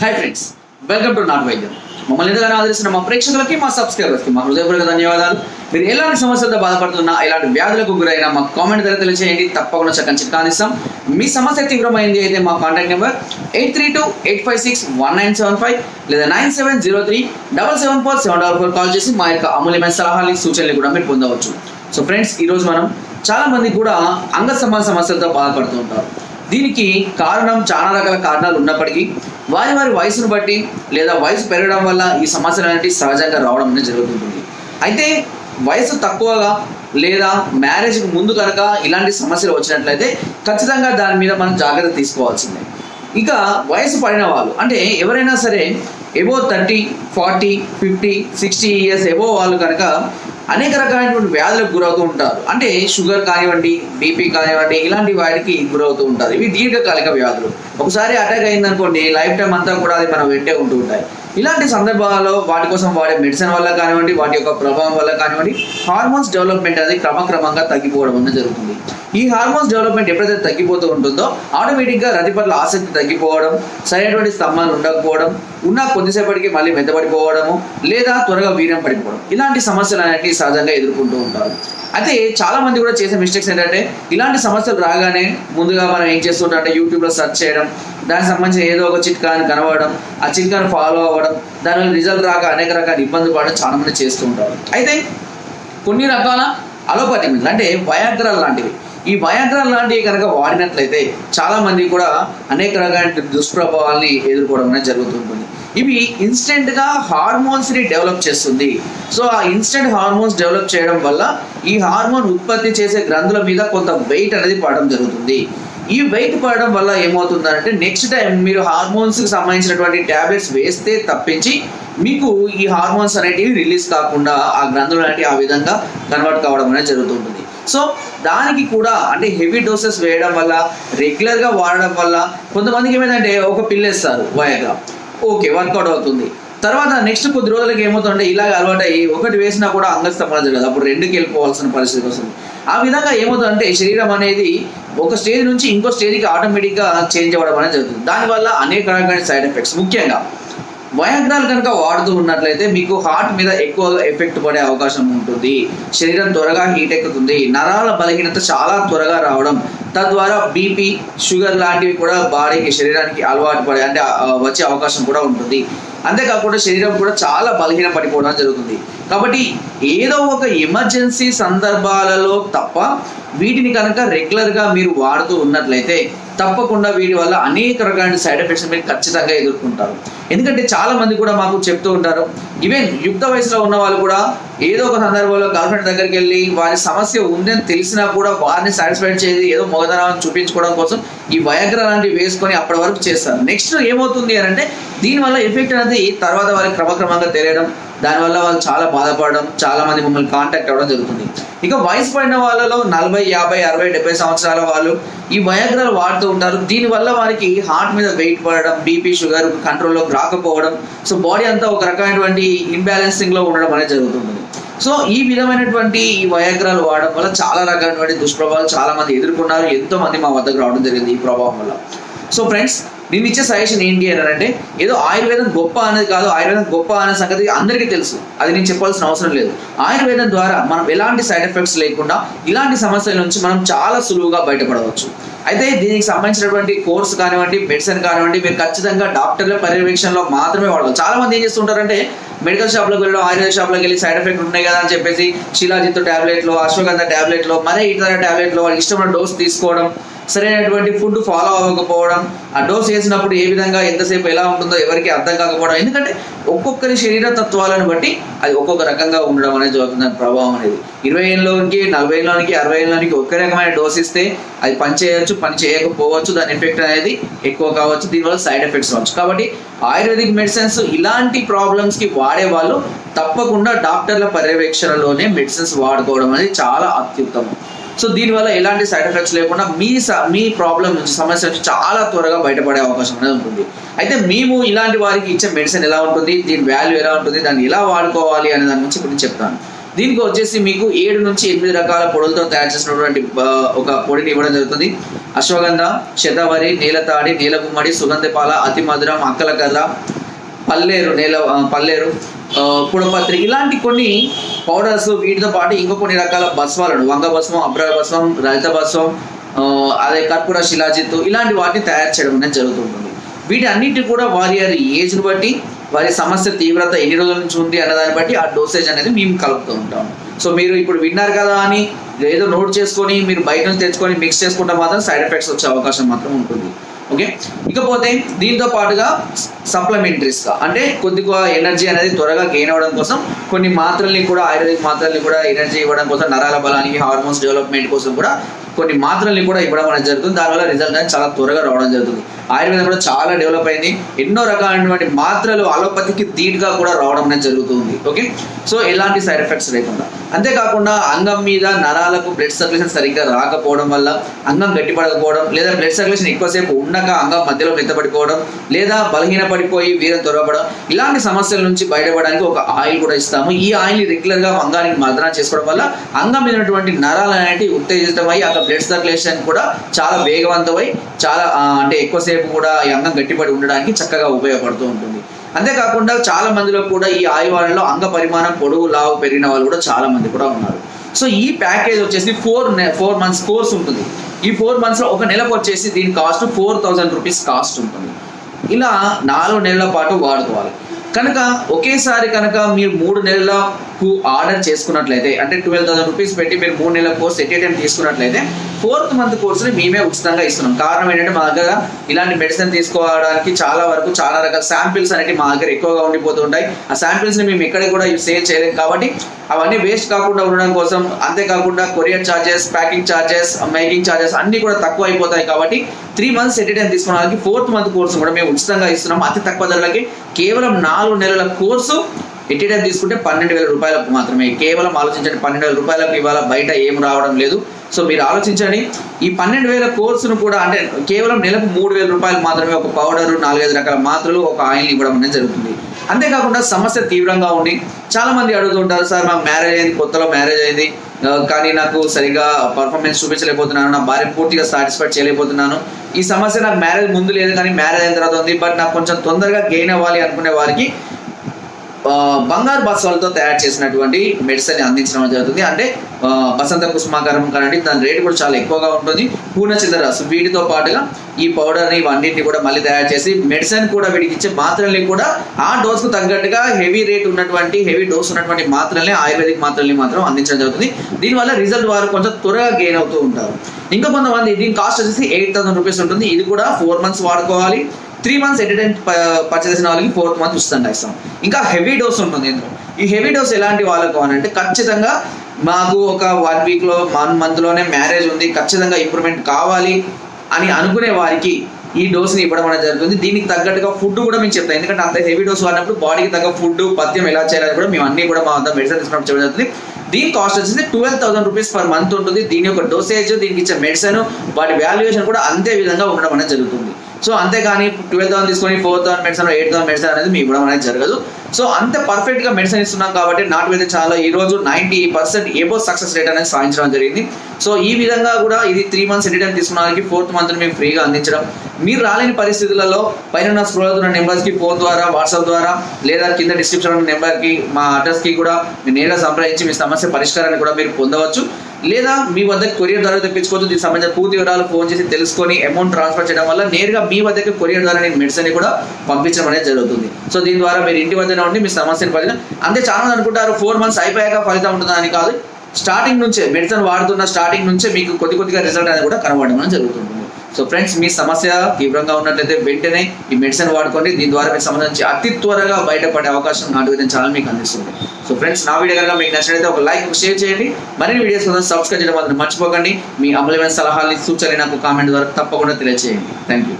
Hi friends welcome to నాట్ వైద్యం మమ్మల్ని ఎంతగానో ఆదరిస్తున్న మా ప్రేక్షకులకి మా సబ్స్క్రైబర్స్కి మా హృదయపూర్వక ధన్యవాదాలు. మీరు ఎలాంటి సమస్యలతో బాధపడుతున్నా ఎలాంటి వ్యాధులకు గురైనా మా కామెంట్ ద్వారా తెలియజేయండి తప్పకుండా చక్కని చిట్కానిస్తాం మీ సమస్య తీవ్రమైంది అయితే మా contact number eight three two eight five six one nine seven five లేదా nine seven zero three double seven four seven double four call చేసి మా యొక్క అమూల్యమైన సలహాలు సూచనలు కూడా మీరు పొందవచ్చు. సో ఫ్రెండ్స్ ఈరోజు మనం చాలా మంది కూడా అంగ సంబంధ సమస్యలతో బాధపడుతూ ఉంటారు. దీనికి కారణం చాలా రకాల కారణాలు ఉన్నప్పటికీ వారి వారి వయసును బట్టి లేదా వయసు పెరగడం వల్ల ఈ సమస్యలు అనేవి సహజంగా రావడం అనేది జరుగుతుంటుంది. అయితే వయసు తక్కువగా లేదా మ్యారేజ్కి ముందు కనుక ఇలాంటి సమస్యలు వచ్చినట్లయితే ఖచ్చితంగా దాని మీద మనం జాగ్రత్త తీసుకోవాల్సిందే. ఇక వయసు పడిన వాళ్ళు అంటే ఎవరైనా సరే above thirty forty fifty sixty years above వాళ్ళు కనుక అనేక రకాలైనటువంటి వ్యాధులకు గురవుతూ ఉంటారు. అంటే షుగర్ కానివ్వండి బీపీ కానివ్వండి ఇలాంటి వాటికి గురవుతూ ఉంటారు. ఇవి దీర్ఘకాలిక వ్యాధులు. ఒకసారి అటాక్ అయిందనుకోండి లైఫ్ టైం అంతా కూడా అది మనం వెంటే ఉంటూ ఉంటాయి. ఇలాంటి సందర్భాలలో వాటి కోసం వాడే మెడిసిన్ వల్ల కానివ్వండి వాటి యొక్క ప్రభావం వల్ల కానివ్వండి హార్మోన్స్ డెవలప్మెంట్ అనేది క్రమక్రమంగా తగ్గిపోవడం అనేది జరుగుతుంది. ఈ హార్మోన్స్ డెవలప్మెంట్ ఎప్పుడైతే తగ్గిపోతూ ఉంటుందో ఆటోమేటిక్గా రతి పట్ల ఆసక్తి తగ్గిపోవడం సరైనటువంటి స్తంభాలు ఉండకపోవడం ఉన్న కొద్దిసేపటికి మళ్ళీ మెత్తబడిపోవడము లేదా త్వరగా వీర్యం పడిపోవడం ఇలాంటి సమస్యలు అనేవి సహజంగా ఎదుర్కొంటూ ఉంటారు. అయితే చాలా మంది కూడా చేసే మిస్టేక్స్ ఏంటంటే ఇలాంటి సమస్యలు రాగానే ముందుగా మనం ఏం చేస్తుంటే యూట్యూబ్లో సెర్చ్ చేయడం దానికి సంబంధించిన ఏదో ఒక చిట్కాని కనబడడం ఆ చిట్కాని ఫాలో అవ్వడం దానివల్ల రిజల్ట్ రాక అనేక రకాల ఇబ్బంది పడడం చాలా మంది చేస్తూ ఉంటారు. అయితే కొన్ని రకాల అలోపతి అంటే వయాగ్రాల్ లాంటివి. ఈ వయాగ్రాల్ లాంటివి కనుక వాడినట్లయితే చాలా మంది కూడా అనేక రకాల దుష్ప్రభావాల్ని ఎదుర్కోవడం అనేది జరుగుతుంటుంది ఇవి ఇన్స్టెంట్గా హార్మోన్స్ని డెవలప్ చేస్తుంది. సో ఆ ఇన్స్టెంట్ హార్మోన్స్ డెవలప్ చేయడం వల్ల ఈ హార్మోన్ ఉత్పత్తి చేసే గ్రంథుల మీద కొంత వెయిట్ అనేది పడడం జరుగుతుంది. ఈ వెయిట్ పడడం వల్ల ఏమవుతుందంటే నెక్స్ట్ టైం మీరు హార్మోన్స్కి సంబంధించినటువంటి ట్యాబ్లెట్స్ వేస్తే తప్పించి మీకు ఈ హార్మోన్స్ అనేటివి రిలీజ్ కాకుండా ఆ గ్రంథులు అనేవి ఆ విధంగా కన్వర్ట్ కావడం అనేది జరుగుతుంటుంది సో దానికి కూడా అంటే హెవీ డోసెస్ వేయడం వల్ల రెగ్యులర్గా వాడడం వల్ల కొంతమందికి ఏమైందంటే ఒక పిల్లేస్తారు వయగా ఓకే వర్కౌట్ అవుతుంది. తర్వాత నెక్స్ట్ కొద్ది రోజులకి ఏమవుతుందంటే ఇలాగ అలవాటు అయ్యి ఒకటి వేసినా కూడా అంగస్తంభన జరగదు. అప్పుడు రెండుకి వెళ్ళిపోవాల్సిన పరిస్థితి వస్తుంది. ఆ విధంగా ఏమవుతుందంటే శరీరం అనేది ఒక స్టేజ్ నుంచి ఇంకో స్టేజ్కి ఆటోమేటిక్గా చేంజ్ అవ్వడం అనేది జరుగుతుంది. దానివల్ల అనేక రకమైన సైడ్ ఎఫెక్ట్స్. ముఖ్యంగా వయాగ్రాలు కనుక వాడుతూ ఉన్నట్లయితే మీకు హార్ట్ మీద ఎక్కువ ఎఫెక్ట్ పడే అవకాశం ఉంటుంది. శరీరం త్వరగా హీట్ ఎక్కుతుంది. నరాల బలహీనత చాలా త్వరగా రావడం తద్వారా బీపీ షుగర్ లాంటివి కూడా బాడీకి శరీరానికి అలవాటు పడే అంటే వచ్చే అవకాశం కూడా ఉంటుంది. అంతేకాకుండా శరీరం కూడా చాలా బలహీన పడిపోవడం జరుగుతుంది. కాబట్టి ఏదో ఒక ఎమర్జెన్సీ సందర్భాలలో తప్ప వీటిని కనుక రెగ్యులర్గా మీరు వాడుతూ ఉన్నట్లయితే తప్పకుండా వీటి వల్ల అనేక రకమైన సైడ్ ఎఫెక్ట్స్ మీరు ఖచ్చితంగా ఎదుర్కొంటారు. ఎందుకంటే చాలా మంది కూడా మాకు చెప్తూ ఉంటారు ఈవెన్ యుక్త వయసులో ఉన్న వాళ్ళు కూడా ఏదో ఒక సందర్భంలో గర్ల్ ఫ్రెండ్ దగ్గరికి వెళ్ళి వారి సమస్య ఉందని తెలిసినా కూడా వారిని సాటిస్ఫైడ్ చేసి ఏదో మొగతనాన్ని చూపించుకోవడం కోసం ఈ వయగ్ర లాంటివి వేసుకొని అప్పటి వరకు చేస్తారు. నెక్స్ట్ ఏమవుతుంది అని అంటే దీనివల్ల ఎఫెక్ట్ అనేది తర్వాత వారికి క్రమక్రమంగా తెలియడం దానివల్ల వాళ్ళు చాలా బాధపడడం చాలా మంది మమ్మల్ని కాంటాక్ట్ అవ్వడం జరుగుతుంది. ఇక వయసు పడిన వాళ్ళలో నలభై యాభై అరవై డెబ్బై సంవత్సరాల వాళ్ళు ఈ వయాగ్రాలు వాడుతూ ఉంటారు. దీనివల్ల వారికి హార్ట్ మీద వెయిట్ పడడం బీపీ షుగర్ కంట్రోల్లోకి రాకపోవడం సో బాడీ అంతా ఒక రకమైనటువంటి ఇన్బ్యాలెన్సింగ్లో ఉండడం అనేది జరుగుతుంది. సో ఈ విధమైనటువంటి ఈ వయాగ్రాలు వాడడం వల్ల చాలా రకమైనటువంటి దుష్ప్రభావాలు చాలా మంది ఎదుర్కొన్నారు. ఎంతో మంది మా వద్దకు రావడం జరిగింది ఈ ప్రభావం వల్ల. సో ఫ్రెండ్స్ నేను ఇచ్చే సజెషన్ ఏంటి అని అంటే ఏదో ఆయుర్వేదం గొప్ప అనేది కాదు ఆయుర్వేదం గొప్ప అనే సంగతి అందరికీ తెలుసు. అది నేను చెప్పాల్సిన అవసరం లేదు. ఆయుర్వేదం ద్వారా మనం ఎలాంటి సైడ్ ఎఫెక్ట్స్ లేకుండా ఇలాంటి సమస్యల నుంచి మనం చాలా సులువుగా బయటపడవచ్చు. అయితే దీనికి సంబంధించినటువంటి కోర్స్ కానివ్వండి మెడిసిన్ కానివ్వండి మీరు ఖచ్చితంగా డాక్టర్ల పర్యవేక్షణలో మాత్రమే వాడాలి చాలా మంది ఏం చేస్తుంటారంటే మెడికల్ షాప్లోకి వెళ్ళడం ఆయుర్వేద షాప్లోకి వెళ్ళి సైడ్ ఎఫెక్ట్ ఉన్నాయి కదా అని చెప్పేసి శిలాజిత్ టాబ్లెట్లు అశ్వగంధ టాబ్లెట్లు మరే ఇతర టాబ్లెట్లు వాళ్ళకి ఇష్టమైన డోస్ తీసుకోవడం సరైనటువంటి ఫుడ్ ఫాలో అవ్వకపోవడం ఆ డోస్ వేసినప్పుడు ఏ విధంగా ఎంతసేపు ఎలా ఉంటుందో ఎవరికి అర్థం కాకపోవడం ఎందుకంటే ఒక్కొక్కరి శరీర తత్వాలను బట్టి అది ఒక్కొక్క రకంగా ఉండడం అనేది జరుగుతుంది దాని ప్రభావం అనేది. ఇరవై ఏళ్ళలోనికి నలభై ఏళ్ళలోనికి అరవై ఏళ్ళలోనికి ఒకే రకమైన డోస్ ఇస్తే అది పని చేయవచ్చు పని చేయకపోవచ్చు దాని ఎఫెక్ట్ అనేది ఎక్కువ కావచ్చు దీనివల్ల సైడ్ ఎఫెక్ట్స్ రావచ్చు. కాబట్టి ఆయుర్వేదిక్ మెడిసిన్స్ ఇలాంటి ప్రాబ్లమ్స్కి వాడే వాళ్ళు తప్పకుండా డాక్టర్ల పర్యవేక్షణలోనే మెడిసిన్స్ వాడుకోవడం అనేది చాలా అత్యుత్తమం. సో దీనివల్ల ఎలాంటి సైడ్ ఎఫెక్ట్స్ లేకుండా మీ స- మీ ప్రాబ్లం నుంచి సమస్య నుంచి చాలా త్వరగా బయటపడే అవకాశం అనేది ఉంటుంది. అయితే మేము ఇలాంటి వారికి ఇచ్చే మెడిసిన్ ఎలా ఉంటుంది దీని వాల్యూ ఎలా ఉంటుంది దాన్ని ఎలా వాడుకోవాలి అనే దాని గురించి ఇప్పుడు నేను చెప్తాను. దీనికి వచ్చేసి మీకు ఏడు నుంచి ఎనిమిది రకాల పొడులతో తయారు చేసినటువంటి ఒక పొడిని ఇవ్వడం జరుగుతుంది. అశ్వగంధ శతవరి నీలతాడి నీలగుమ్మడి సుగంధపాల అతి మధురం అక్కలకర్ర పల్లేరు నేల పల్లేరు పుడపత్రి ఇలాంటి కొన్ని పౌడర్స్ వీటితో పాటు ఇంకా కొన్ని రకాల భస్వాలను వంగ భస్వం అబ్ర భస్వం రజిత భస్వం అదే కర్పూర శిలాజిత్తు ఇలాంటి వాటిని తయారు చేయడం అనేది జరుగుతుంటుంది వీటి అన్నిటి కూడా వారి వారి ఏజ్ని బట్టి వారి సమస్య తీవ్రత ఎన్ని రోజుల నుంచి ఉంది అన్న దాన్ని బట్టి ఆ డోసేజ్ అనేది మేము కలుపుతూ ఉంటాం. సో మీరు ఇప్పుడు విన్నారు కదా అని ఏదో నోట్ చేసుకొని మీరు బయట నుంచి తెచ్చుకొని మిక్స్ చేసుకుంటే మాత్రం సైడ్ ఎఫెక్ట్స్ వచ్చే అవకాశం మాత్రం ఉంటుంది. ఓకే? ఇకపోతే దీంతో పాటుగా సప్లిమెంటరీస్గా అంటే కొద్దిగా ఎనర్జీ అనేది త్వరగా గెయిన్ అవ్వడం కోసం కొన్ని మాత్రల్ని కూడా ఆయుర్వేదిక్ మాత్రల్ని కూడా ఎనర్జీ ఇవ్వడం కోసం నరాల బలానికి హార్మోన్స్ డెవలప్మెంట్ కోసం కూడా కొన్ని మాత్రల్ని కూడా ఇవ్వడం అనేది జరుగుతుంది. దానివల్ల రిజల్ట్ అనేది చాలా త్వరగా రావడం జరుగుతుంది. ఆయుర్వేదం కూడా చాలా డెవలప్ అయింది. ఎన్నో రకాలైనటువంటి మాత్రలు అలోపతికి ధీటుగా కూడా రావడం అనేది జరుగుతుంది. ఓకే సో ఎలాంటి సైడ్ ఎఫెక్ట్స్ లేకుండా. అంతేకాకుండా అంగం మీద నరాలకు బ్లడ్ సర్క్యులేషన్ సరిగ్గా రాకపోవడం వల్ల అంగం గట్టిపడకపోవడం లేదా బ్లడ్ సర్క్యులేషన్ ఎక్కువసేపు ఉండక అంగం మధ్యలో మెత్తపడిపోవడం లేదా బలహీనపడిపోయి వీరం త్వరపడడం ఇలాంటి సమస్యల నుంచి బయటపడడానికి ఒక ఆయిల్ కూడా ఇస్తాము. ఈ ఆయిల్ రెగ్యులర్గా అంగానికి మర్దన చేసుకోవడం వల్ల అంగం మీదటువంటి నరాలు అనేవి ఉత్తేజితమై అక్కడ బ్లడ్ సర్క్యులేషన్ కూడా చాలా వేగవంతమై చాలా అంటే ఎక్కువసేపు కూడా ఈ అంగం గట్టిపడి ఉండడానికి చక్కగా ఉపయోగపడుతూ ఉంటుంది. అంతేకాకుండా చాలా మందిలో కూడా ఈ ఆయువాలలో అంగ పరిమాణం పొడవు లావు పెరిగిన వాళ్ళు కూడా చాలా మంది కూడా ఉన్నారు. సో ఈ ప్యాకేజ్ వచ్చేసి ఫోర్ ఫోర్ మంత్స్ కోర్స్ ఉంటుంది. ఈ ఫోర్ మంత్స్లో ఒక నెలకు వచ్చేసి దీని cost four thousand rupees cost ఉంటుంది. ఇలా నాలుగు నెలల పాటు వాడుకోవాలి. కనుక ఒకేసారి కనుక మీరు మూడు నెలలకు ఆర్డర్ చేసుకున్నట్లయితే అంటే ట్వెల్వ్ థౌసండ్ రూపీస్ పెట్టి మీరు మూడు నెలల కోర్స్ ఎట్ టైం తీసుకున్నట్లయితే ఫోర్త్ మంత్ కోర్సుని మేమే ఉచితంగా ఇస్తున్నాం. కారణం ఏంటంటే మా దగ్గర ఇలాంటి మెడిసిన్ తీసుకోవడానికి చాలా వరకు చాలా రకాల శాంపిల్స్ అనేవి మా దగ్గర ఎక్కువగా ఉండిపోతూ ఉంటాయి. ఆ శాంపిల్స్ని మేము ఎక్కడ కూడా సేల్ చేయలేం కాబట్టి అవన్నీ వేస్ట్ కాకుండా ఉండడం కోసం అంతేకాకుండా courier charges packing charges making charges అన్ని కూడా తక్కువ అయిపోతాయి కాబట్టి త్రీ మంత్స్ ఎట్ టైం తీసుకోవడానికి ఫోర్త్ మంత్ కోర్సు కూడా మేము ఉచితంగా ఇస్తున్నాం. అతి తక్కువ ధరలకి కేవలం నా నాలుగు నెలల కోర్సు ఎట్ తీసుకుంటే పన్నెండు వేల రూపాయలకు మాత్రమే. కేవలం ఆలోచించండి పన్నెండు వేల రూపాయలకు ఇవాళ బయట ఏం రావడం లేదు. సో మీరు ఆలోచించండి ఈ పన్నెండు వేల కోర్సును కూడా అంటే కేవలం నెలకు మూడు వేల రూపాయలు మాత్రమే ఒక పౌడర్ నాలుగైదు రకాల మాత్రలు ఒక ఆయిల్ ఇవ్వడం అనేది జరుగుతుంది. అంతేకాకుండా సమస్య తీవ్రంగా ఉండి చాలామంది అడుగుతుంటారు సార్ మాకు మ్యారేజ్ అయింది కొత్తలో మ్యారేజ్ అయింది కానీ నాకు సరిగా పర్ఫార్మెన్స్ చూపించలేకపోతున్నాను నా భార్య పూర్తిగా సాటిస్ఫైడ్ చేయలేకపోతున్నాను. ఈ సమస్య నాకు మ్యారేజ్ ముందు లేదు కానీ మ్యారేజ్ అయిన తర్వాత ఉంది. బట్ నాకు కొంచెం తొందరగా గెయిన్ అవ్వాలి అనుకునే వారికి బంగారు బస్సాలతో తయారు చేసినటువంటి మెడిసిన్ అందించడం జరుగుతుంది. అంటే బసంత కుసుమాకరం కానండి దాని రేటు కూడా చాలా ఎక్కువగా ఉంటుంది. పూర్ణచంద్ర రసం వీటితో పాటుగా ఈ పౌడర్ని ఇవన్నింటిని కూడా మళ్ళీ తయారు చేసి మెడిసిన్ కూడా వీడికి ఇచ్చే మాత్రల్ని కూడా ఆ డోస్కు తగ్గట్టుగా హెవీ రేట్ ఉన్నటువంటి హెవీ డోస్ ఉన్నటువంటి మాత్రల్ని ఆయుర్వేదిక్ మాత్రల్ని మాత్రం అందించడం జరుగుతుంది. దీనివల్ల రిజల్ట్ వారు కొంచెం త్వరగా గెయిన్ అవుతూ ఉంటారు. ఇంకా కొంతమంది దీని కాస్ట్ వచ్చేసి ఎయిట్ థౌసండ్ రూపీస్ ఉంటుంది. ఇది కూడా ఫోర్ మంత్స్ వాడుకోవాలి. Three months at time purchase చేసిన వాళ్ళకి ఫోర్త్ మంత్ ఉచితంగా ఇస్తాం ఇంకా హెవీ డోస్ ఉంటుంది ఇందులో. ఈ హెవీ డోస్ ఎలాంటి వాళ్ళకు అని అంటే ఖచ్చితంగా మాకు ఒక వన్ వీక్లో వన్ మంత్లోనే మ్యారేజ్ ఉంది ఖచ్చితంగా ఇంప్రూవ్మెంట్ కావాలి అని అనుకునే వారికి ఈ డోస్ని ఇవ్వడం అనేది జరుగుతుంది. దీనికి తగ్గట్టుగా ఫుడ్ కూడా మేము చెప్తాం. ఎందుకంటే అంత హెవీ డోస్ వాడినప్పుడు బాడీకి తగ్గ ఫుడ్ పథ్యం ఎలా చేయాలని కూడా మేము అన్ని కూడా మా వద్ద మెడిసిన్ తీసుకున్నప్పుడు చెప్పడం జరుగుతుంది. దీని కాస్ట్ వచ్చేసి twelve thousand rupees per month ఉంటుంది. దీని యొక్క డోసేజ్ దీనికి ఇచ్చే మెడిసిన్ వాటి వాల్యుయేషన్ కూడా అంతే విధంగా ఉండడం అనేది జరుగుతుంది. సో అంతేగాని ట్వెల్వ్ థౌసండ్ తీసుకొని four thousand medicine eight thousand medicine అనేది మీకు ఇవ్వడం అనేది జరగదు. సో అంత పర్ఫెక్ట్గా మెడిసిన్ ఇస్తున్నాం కాబట్టి నాటు వేద చాలా ఈ రోజు ninety percent above success rate అనేది సాధించడం జరిగింది. సో ఈ విధంగా కూడా ఇది త్రీ మంత్స్ ఎన్ని టైం తీసుకున్నానికి ఫోర్త్ మంత్ మేము ఫ్రీగా అందించడం. మీరు రాలేని పరిస్థితులలో పైన స్క్రోల్ అవుతున్న నెంబర్స్కి ఫోన్ ద్వారా వాట్సాప్ ద్వారా లేదా కింద డిస్క్రిప్షన్ ఉన్న నెంబర్కి మా అడ్రస్కి కూడా మీరు నేరుగా సంప్రదించి మీ సమస్య పరిష్కారాన్ని కూడా మీరు పొందవచ్చు. లేదా మీ వద్దకు కొరియర్ ద్వారా తెప్పించుకోవచ్చు దీనికి సంబంధించిన పూర్తి వివరాలు ఫోన్ చేసి తెలుసుకొని అమౌంట్ ట్రాన్స్ఫర్ చేయడం వల్ల నేరుగా మీ వద్దకు కొరియర్ ద్వారా నేను మెడిసిన్ కూడా పంపించడం అనేది జరుగుతుంది. సో దీని ద్వారా మీరు ఇంటి వద్దనే ఉండి మీ సమస్యను పరిచయం అంతే చాలా మంది అనుకుంటారు ఫోర్ మంత్స్ అయిపోయాక ఫలితం ఉంటుందని కాదు. స్టార్టింగ్ నుంచే మెడిసిన్ వాడుతున్న స్టార్టింగ్ నుంచే మీకు కొద్ది కొద్దిగా రిజల్ట్ అనేది కూడా కనబడడం అనేది జరుగుతుంది. సో ఫ్రెండ్స్ మీ సమస్య తీవ్రంగా ఉన్నట్లయితే వెంటనే ఈ మెడిసిన్ వాడుకోండి. దీని ద్వారా మీకు సంబంధించి అతి త్వరగా బయటపడే అవకాశం నాటు విధంగా చాలా మీకు అందిస్తుంది. సో ఫ్రెండ్స్ నా వీడియో కనుక మీకు నచ్చినట్లయితే ఒక లైక్ షేర్ చేయండి. మరిన్ని వీడియోస్ కోసం సబ్స్క్రైబ్ చేయడం మాత్రం మర్చిపోకండి. మీ అమూల్యమైన సలహాలు సూచనలు నాకు కామెంట్ ద్వారా తప్పకుండా తెలియజేయండి థ్యాంక్ యూ